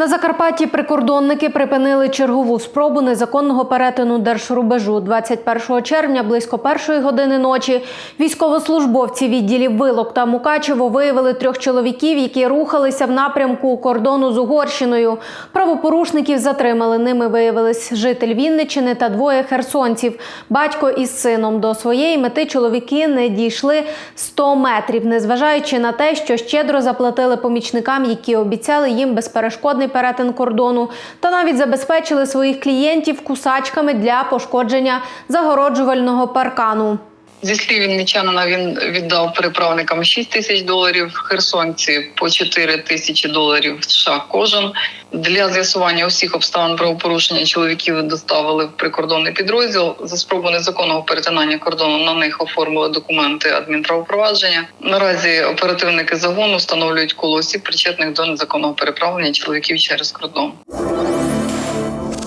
На Закарпатті прикордонники припинили чергову спробу незаконного перетину держрубежу. 21 червня близько першої години ночі військовослужбовці відділів Вилок та Мукачево виявили трьох чоловіків, які рухалися в напрямку кордону з Угорщиною. Правопорушників затримали. Ними виявились житель Вінниччини та двоє херсонців. Батько із сином до своєї мети чоловіки не дійшли 100 метрів, незважаючи на те, що щедро заплатили помічникам, які обіцяли їм безперешкодний перетин кордону, та навіть забезпечили своїх клієнтів кусачками для пошкодження загороджувального паркану. Зі слів вінничанина він віддав переправникам 6 тисяч доларів, херсонці по 4 тисячі доларів США кожен. Для з'ясування усіх обставин правопорушення чоловіків доставили в прикордонний підрозділ. За спробу незаконного перетинання кордону на них оформили документи адмінправопровадження. Наразі оперативники загону встановлюють коло осіб, причетних до незаконного переправлення чоловіків через кордон.